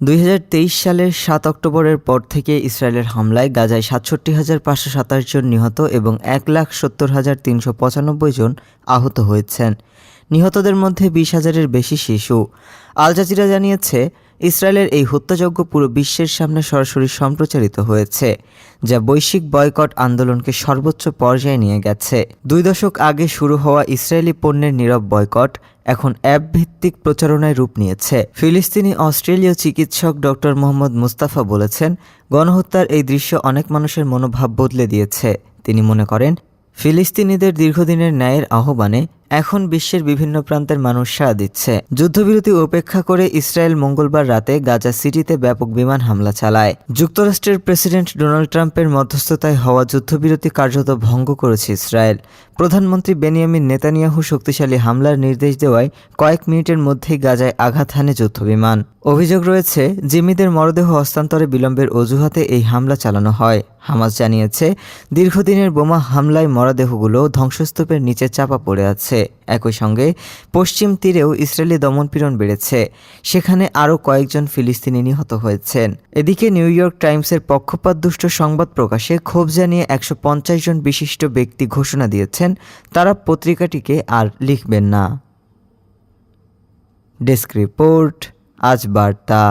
দুই হাজার তেইশ সালের সাত অক্টোবরের পর থেকে ইসরায়েলের হামলায় গাজায় সাতষট্টি হাজার পাঁচশো সাতাশ জন নিহত এবং এক লাখ সত্তর হাজার তিনশো পঁচানব্বই জন আহত হয়েছেন। নিহতদের মধ্যে বিশ হাজারের বেশি শিশু। আল জাজিরা জানিয়েছে ইসরায়েলের এই হত্যাযজ্ঞ পুরো বিশ্বের সামনে সরাসরি সম্প্রচারিত হয়েছে, যা বৈশ্বিক বয়কট আন্দোলনকে সর্বোচ্চ পর্যায়ে নিয়ে গেছে। দুই দশক আগে শুরু হওয়া ইসরায়েলি পণ্যের নীরব বয়কট এখন অ্যাপ ভিত্তিক প্রচারণায় রূপ নিয়েছে। ফিলিস্তিনি অস্ট্রেলীয় চিকিৎসক ডক্টর মোহাম্মদ মুস্তাফা বলেছেন, গণহত্যার এই দৃশ্য অনেক মানুষের মনোভাব বদলে দিয়েছে। তিনি মনে করেন, ফিলিস্তিনিদের দীর্ঘদিনের ন্যায়ের আহ্বানে এখন বিশ্বের বিভিন্ন প্রান্তের মানুষ সাড়া দিচ্ছে। যুদ্ধবিরতি উপেক্ষা করে ইসরায়েল মঙ্গলবার রাতে গাজা সিটিতে ব্যাপক বিমান হামলা চালায়। যুক্তরাষ্ট্রের প্রেসিডেন্ট ডোনাল্ড ট্রাম্পের মধ্যস্থতায় হওয়া যুদ্ধবিরতি কার্যত ভঙ্গ করেছে ইসরায়েল। প্রধানমন্ত্রী বেনিয়ামিন নেতানিয়াহু শক্তিশালী হামলার নির্দেশ দেওয়ায় কয়েক মিনিটের মধ্যেই গাজায় আঘাত হানে যুদ্ধবিমান। অভিযোগ রয়েছে, জিম্মিদের মরদেহ হস্তান্তরে বিলম্বের অজুহাতে এই হামলা চালানো হয়। হামাস জানিয়েছে, দীর্ঘদিনের বোমা হামলায় মরদেহগুলো ধ্বংসস্তূপের নিচে চাপা পড়ে আছে। একই সঙ্গে পশ্চিম তীরেও ইসরায়েলি দমনপীড়ন বেড়েছে। সেখানে আরও কয়েকজন ফিলিস্তিনি নিহত হয়েছেন। এদিকে নিউ ইয়র্ক টাইমসের পক্ষপাতদুষ্ট সংবাদ প্রকাশে ক্ষোভ জানিয়ে একশো পঞ্চাশ জন বিশিষ্ট ব্যক্তি ঘোষণা দিয়েছেন, তারা পত্রিকাটিকে আর লিখবেন না। ডেস্ক রিপোর্ট, আজ বার্তা।